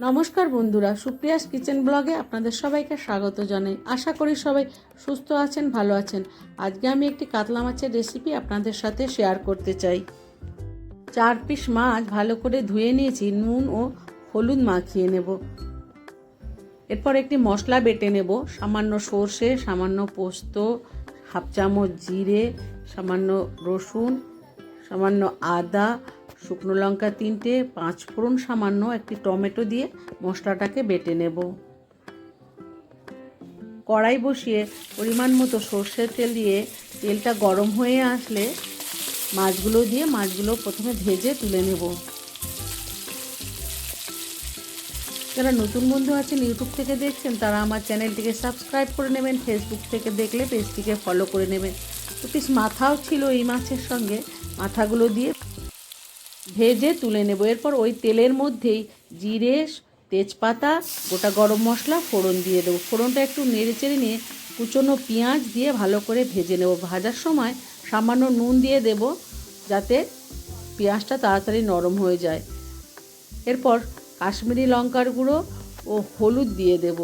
নমস্কার বন্ধুরা, সুপ্রিয়াস কিচেন ব্লগে আপনাদের সবাইকে স্বাগত জানাই। আশা করি সবাই সুস্থ আছেন, ভালো আছেন। আজকে আমি একটি কাতলা মাছের রেসিপি আপনাদের সাথে শেয়ার করতে চাই। চার পিস মাছ ভালো করে ধুয়ে নিয়েছি, নুন ও হলুদ মাখিয়ে নেব। এরপর একটি মশলা বেটে নেব, সামান্য সর্ষে, সামান্য পোস্ত, হাফ চামচ জিরে, সামান্য রসুন, সামান্য আদা শুকনো লঙ্কা তিনটে, পাঁচ ফোড়ন সামান্য একটি টমেটো দিয়ে মশলাটাকে বেটে নেব। কড়াই বসিয়ে পরিমাণ মতো সর্ষের তেল দিয়ে তেলটা গরম হয়ে আসলে মাছগুলো দিয়ে মাছগুলো প্রথমে ভেজে তুলে নেব। যারা নতুন বন্ধু আছেন, ইউটিউব থেকে দেখছেন, তারা আমার চ্যানেলটিকে সাবস্ক্রাইব করে নেবেন, ফেসবুক থেকে দেখলে পেজটিকে ফলো করে নেবেন। তো পিস মাথাও ছিল এই মাছের সঙ্গে, মাথাগুলো দিয়ে ভেজে তুলে নেব। এরপর ওই তেলের মধ্যেই জিরে, তেজপাতা, গোটা গরম মশলা, ফোড়ন দিয়ে দেবো। ফোড়নটা একটু নেড়ে চেড়ে নিয়ে কুচনো পেঁয়াজ দিয়ে ভালো করে ভেজে নেব। ভাজার সময় সামান্য নুন দিয়ে দেব যাতে পেঁয়াজটা তাড়াতাড়ি নরম হয়ে যায়। এরপর কাশ্মীরি লঙ্কার গুঁড়ো ও হলুদ দিয়ে দেব।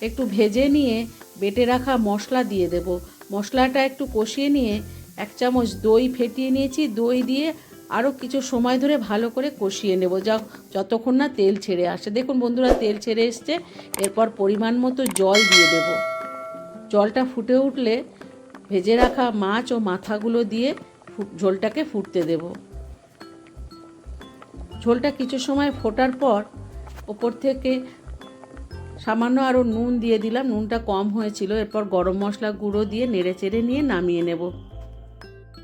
একটু ভেজে নিয়ে বেটে রাখা মশলা দিয়ে দেব। মশলাটা একটু কষিয়ে নিয়ে এক চামচ দই ফেটিয়ে নিয়েছি। দই দিয়ে আরও কিছু সময় ধরে ভালো করে কষিয়ে নেব। যা যতক্ষণ না তেল ছেড়ে আসে। দেখুন বন্ধুরা, তেল ছেড়ে এসছে। এরপর পরিমাণ মতো জল দিয়ে দেব। জলটা ফুটে উঠলে ভেজে রাখা মাছ ও মাথাগুলো দিয়ে ঝোলটাকে ফুটতে দেব। ঝোলটা কিছু সময় ফোটার পর ওপর থেকে সামান্য আরও নুন দিয়ে দিলাম। নুনটা কম হয়েছিল। এরপর গরম মশলা গুঁড়ো দিয়ে নেড়ে চেড়ে নিয়ে নামিয়ে নেব।